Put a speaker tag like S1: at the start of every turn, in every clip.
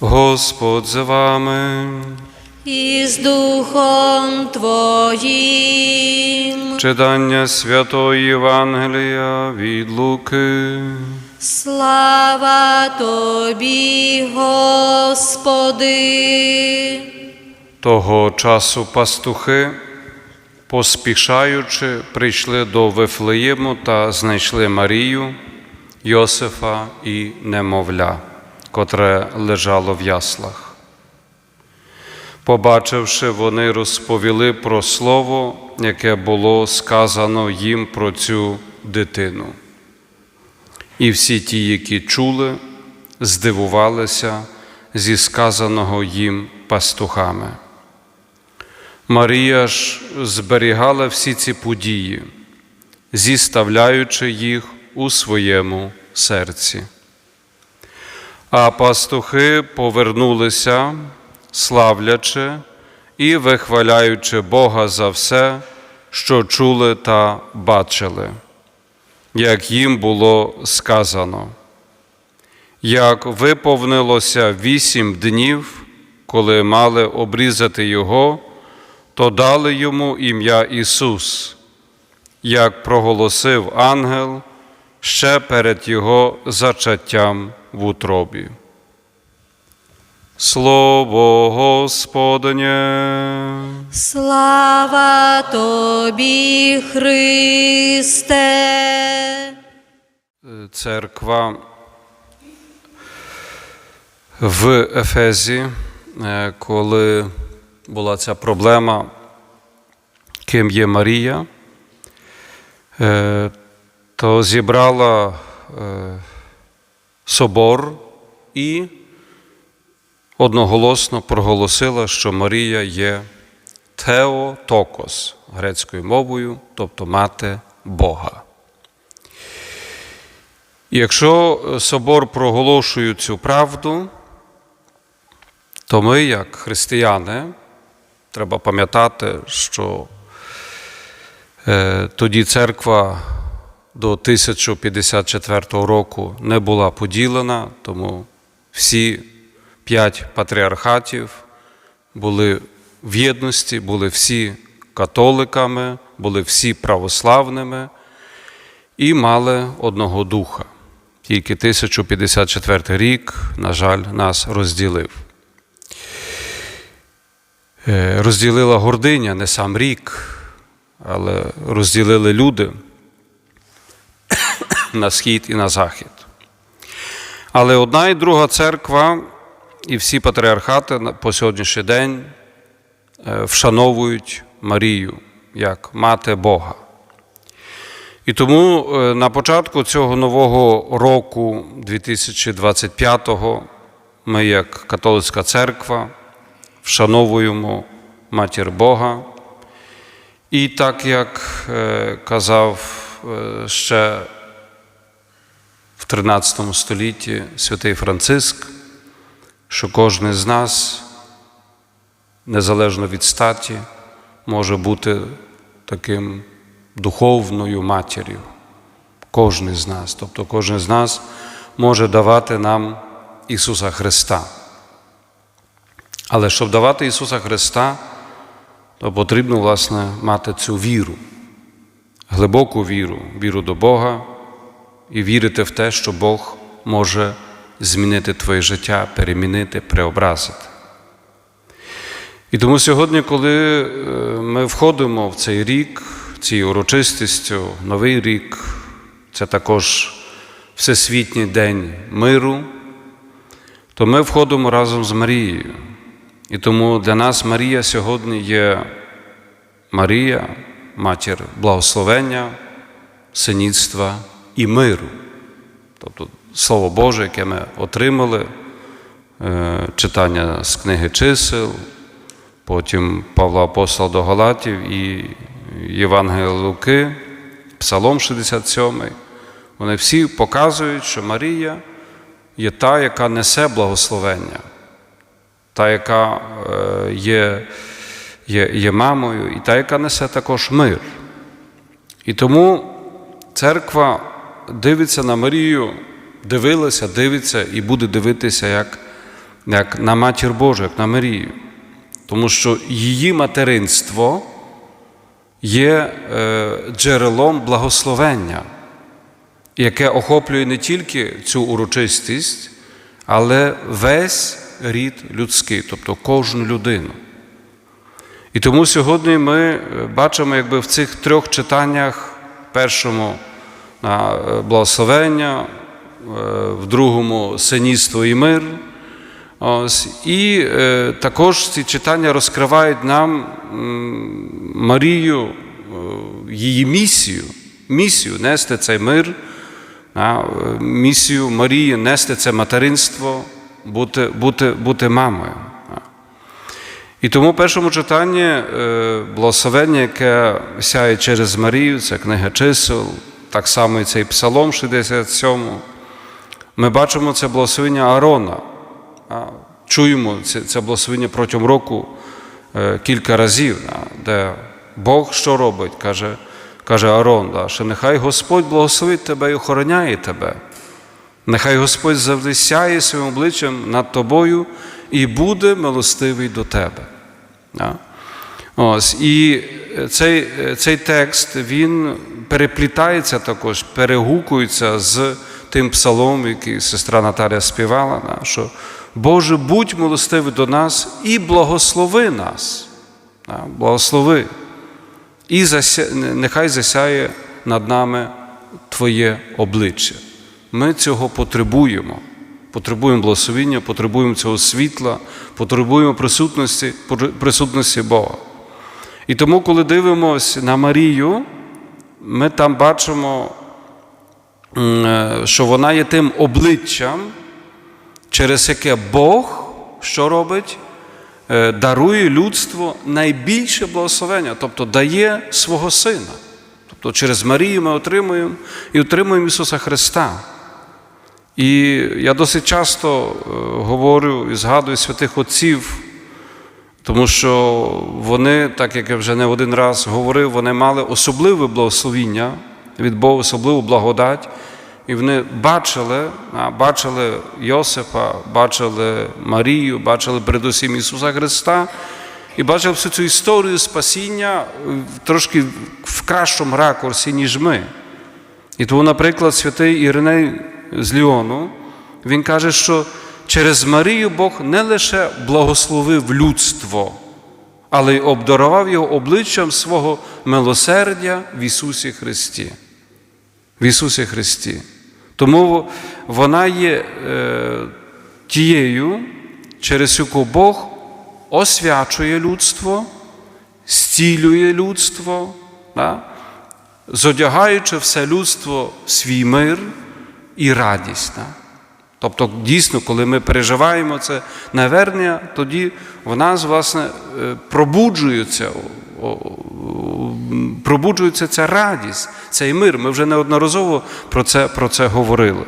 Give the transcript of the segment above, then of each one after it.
S1: Господь за вами.
S2: і з Духом Твоїм.
S1: Читання Святої Євангелія від Луки.
S2: Слава Тобі, Господи.
S1: Того часу пастухи, поспішаючи, прийшли до Вифлеєму та знайшли Марію, Йосифа і немовля, котре лежало в яслах. Побачивши, вони розповіли про слово, яке було сказано їм про цю дитину. І всі ті, які чули, здивувалися зі сказаного їм пастухами. Марія ж зберігала всі ці події, зіставляючи їх у своєму серці. А пастухи повернулися, славлячи і вихваляючи Бога за все, що чули та бачили, як їм було сказано. Як виповнилося вісім днів, коли мали обрізати його, то дали йому ім'я Ісус, як проголосив ангел ще перед Його зачаттям в утробі. Слово Господнє.
S2: Слава Тобі, Христе.
S1: Церква в Ефезі, е, коли була ця проблема, ким є Марія, е, то зібрала е, собор і одноголосно проголосила, що Марія є Теотокос грецькою мовою, тобто мати Бога. І якщо собор проголошує цю правду, то ми, як християни, треба пам'ятати, що е, тоді церква до 1054 року не була поділена, тому всі п'ять патріархатів були в єдності, були всі католиками, були всі православними і мали одного духа. Тільки 1054 рік, на жаль, нас розділив. Е, Розділила гординя не сам рік, але розділили люди на схід і на захід. Але одна і друга церква і всі патріархати по сьогоднішній день е, вшановують Марію як мати Бога. І тому е, на початку цього нового року, 2025-го, ми, як католицька церква, вшановуємо матір Бога. І так як е, казав ще в 13 столітті святий Франциск, що кожен з нас, незалежно від статі, може бути таким духовною матір'ю. Кожен з нас. Тобто кожен з нас може давати нам Ісуса Христа. Але щоб давати Ісуса Христа, то потрібно, власне, мати цю віру, глибоку віру, віру до Бога і вірити в те, що Бог може змінити твоє життя, перемінити, преобразити. І тому сьогодні, коли е, ми входимо в цей рік, цією урочистістю, Новий рік, це також Всесвітній день миру, то ми входимо разом з Марією. І тому для нас Марія сьогодні є Марія, матір благословення, синіцтва і миру. Тобто Слово Боже, яке ми отримали, е, читання з книги чисел, потім Павла Апостола до Галатів і Євангелія Луки, Псалом 67. Вони всі показують, що Марія є та, яка несе благословення, та, яка е, є, є, є мамою, і та, яка несе також мир. І тому церква дивиться на Марію, дивилася, дивиться і буде дивитися як як на матір Божу, як на Марію. Тому що її материнство є е, джерелом благословення, яке охоплює не тільки цю урочистість, але весь рід людський, тобто кожну людину. І тому сьогодні ми е, бачимо, якби в цих трьох читаннях: першому благословення, е, в другому синівство і мир. Ось, і е, також ці читання розкривають нам Марію, е, її місію, місію нести цей мир, е, місію Марії нести це материнство, бути, бути, бути мамою. І тому в першому читанні е, благословення, яке сяє через Марію, це книга чисел, так само і цей Псалом 67. Ми бачимо це благословення Аарона. Чуємо це, це благословення протягом року е, кілька разів, де Бог що робить, каже, каже Аарон, що нехай Господь благословить тебе і охороняє тебе. Нехай Господь завжди своїм обличчям над тобою і буде милостивий до тебе. Ось, і цей, цей текст він переплітається також, перегукується з тим псалом, який сестра Наталя співала, да, що Боже, будь милостивий до нас і благослови нас. Благослови. І зася... нехай засяє над нами Твоє обличчя. Ми цього потребуємо. Потребуємо благословіння, потребуємо цього світла, потребуємо присутності, присутності Бога. І тому, коли дивимося на Марію, ми там бачимо, що вона є тим обличчям, через яке Бог що робить? Е, Дарує людству найбільше благословення, тобто дає свого Сина. Тобто через Марію ми отримуємо і отримуємо Ісуса Христа. І я досить часто е, говорю і згадую святих Отців, тому що вони, так як я вже не один раз говорив, вони мали особливе благословіння від Бога, особливу благодать. І вони бачили, бачили Йосипа, бачили Марію, бачили передусім Ісуса Христа і бачили всю цю історію спасіння трошки в кращому ракурсі, ніж ми. І тому, наприклад, святий Іриней з Ліону, він каже, що через Марію Бог не лише благословив людство, але й обдарував його обличчям свого милосердя в Ісусі Христі. В Ісусі Христі. Тому вона є е, тією, через яку Бог освячує людство, зцілює людство, да? зодягаючи все людство в свій мир і радість. Да? Тобто, дійсно, коли ми переживаємо це навернення, тоді в нас, власне, е, пробуджується, пробуджується ця радість, цей мир. Ми вже неодноразово про це, про це говорили.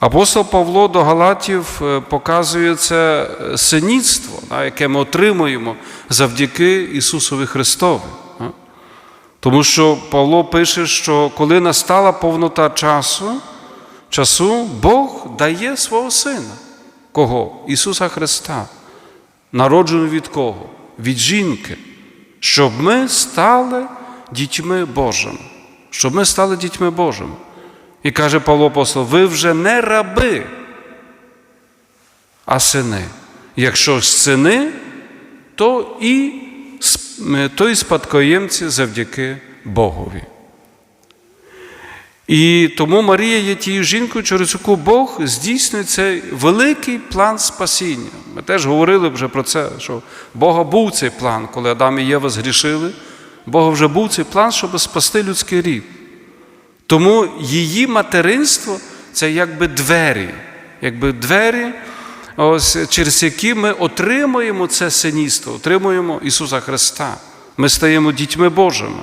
S1: Апостол Павло до Галатів е, показує це синіцтво, яке ми отримуємо завдяки Ісусові Христові. Тому що Павло пише, що коли настала повнота часу, часу Бог дає свого Сина. Кого? Ісуса Христа. Народженого від кого? Від жінки. Щоб ми стали дітьми Божими. Щоб ми стали дітьми Божими. І каже Павло Апостол, ви вже не раби, а сини. Якщо сини, то і, то і спадкоємці завдяки Богові. І тому Марія є тією жінкою, через яку Бог здійснює цей великий план спасіння. Ми теж говорили вже про це, що Бога був цей план, коли Адам і Єва згрішили. Бога вже був цей план, щоб спасти людський рід. Тому її материнство це якби двері, якби двері, ось, через які ми отримуємо це синівство, отримуємо Ісуса Христа. Ми стаємо дітьми Божими.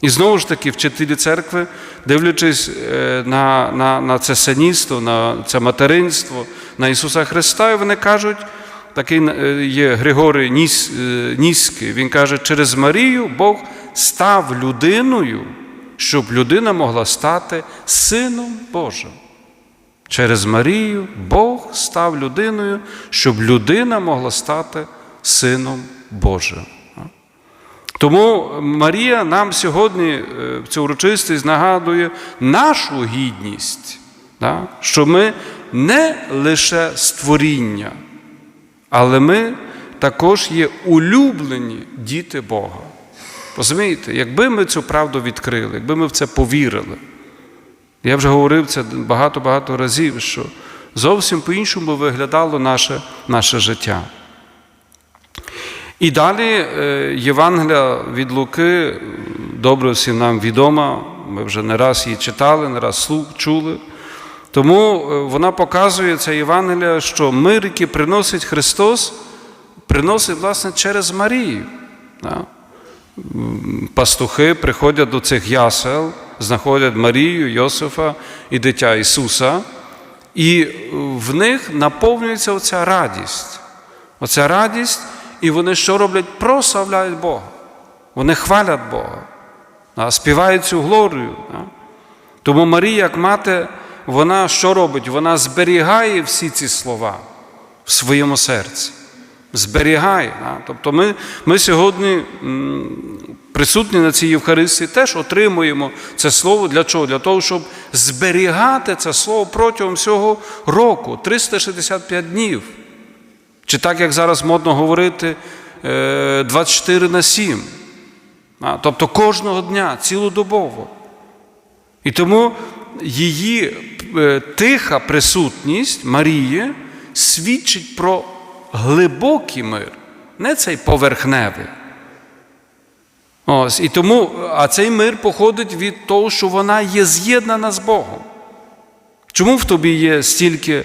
S1: І знову ж таки, вчителі церкви, дивлячись е, на, на, на це синівство, на це материнство, на Ісуса Христа, і вони кажуть, такий е, є Григорій е, Ніський, він каже, через Марію Бог став людиною, щоб людина могла стати Сином Божим. Через Марію Бог став людиною, щоб людина могла стати Сином Божим. Тому Марія нам сьогодні е, в цю урочистість нагадує нашу гідність, що ми не лише створіння, але ми також є улюблені діти Бога. Розумієте, якби ми цю правду відкрили, якби ми в це повірили, я вже говорив це багато-багато разів, що зовсім по-іншому виглядало наше, наше життя. І далі е, Євангелія від Луки добре всім нам відома, ми вже не раз її читали, не раз чули. Тому е, вона показує ця Євангелія, що мир, який приносить Христос, приносить, власне, через Марію. Пастухи приходять до цих ясел, знаходять Марію, Йосифа і дитя Ісуса, і в них наповнюється оця радість. Оця радість, і вони що роблять? Прославляють Бога. Вони хвалять Бога, співають цю глорію. Тому Марія, як мати, вона що робить? Вона зберігає всі ці слова в своєму серці. Зберігає. Тобто ми, ми сьогодні присутні на цій Євхаристії, теж отримуємо це слово для чого? Для того, щоб зберігати це слово протягом всього року, 365 днів. Чи так, як зараз модно говорити, е, 24 на 7. Тобто кожного дня, цілодобово. І тому її е, тиха присутність Марії свідчить про глибокий мир, не цей поверхневий. Ось, і тому, а цей мир походить від того, що вона є з'єднана з Богом. Чому в тобі є стільки е,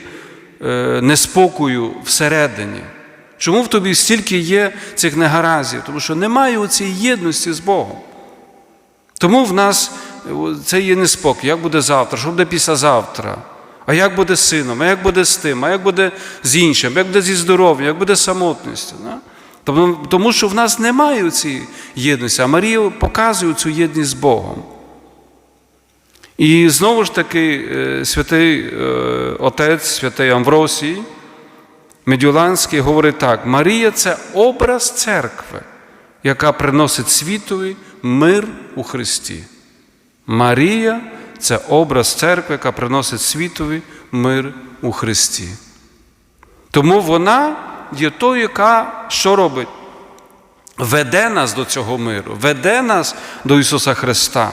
S1: неспокою всередині? Чому в тобі стільки є цих негаразів? Тому що немає у цій єдності з Богом. Тому в нас е, це є неспокій. Як буде завтра? Що буде післязавтра? А як буде з сином? А як буде з тим? А як буде з іншим? Як буде зі здоров'ям? Як буде з самотністю? Да? Тому, тому що в нас немає цієї єдності, а Марія показує цю єдність з Богом. І знову ж таки, е, святий е, отець, святий Амвросій, Медюланський говорить так: Марія це образ церкви, яка приносить світові мир у Христі. Марія це образ церкви, яка приносить світові мир у Христі. Тому вона є тою, яка що робить? Веде нас до цього миру, веде нас до Ісуса Христа.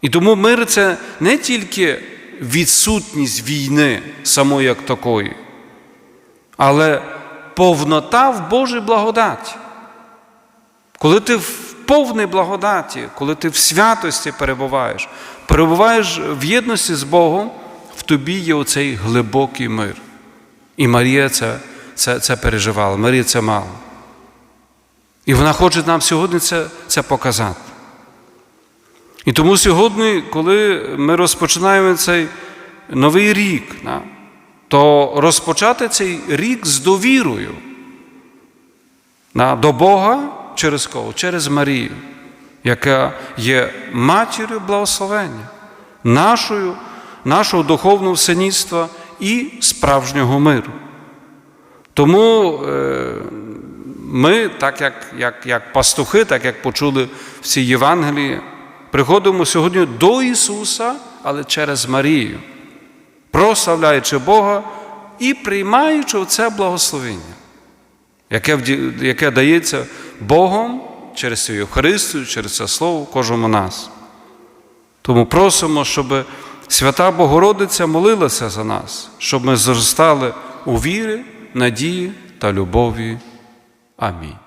S1: І тому мир це не тільки відсутність війни самої як такої, але повнота в Божій благодаті. Коли ти в повній благодаті, коли ти в святості перебуваєш, перебуваєш в єдності з Богом, в тобі є оцей глибокий мир. І Марія це, це, це переживала, Марія це мала. І вона хоче нам сьогодні це, це показати. І тому сьогодні, коли ми розпочинаємо цей новий рік, то розпочати цей рік з довірою до Бога через кого? Через Марію, яка є матір'ю благословення, нашою, нашого духовного синівства і справжнього миру. Тому е, ми, так як, як, як пастухи, так як почули в цій Євангелії, приходимо сьогодні до Ісуса, але через Марію, прославляючи Бога і приймаючи це благословення, яке, яке дається Богом через цю Євхаристію, через це Слово кожному нас. Тому просимо, щоб Свята Богородиця молилася за нас, щоб ми зростали у вірі, надії та любові. Амінь.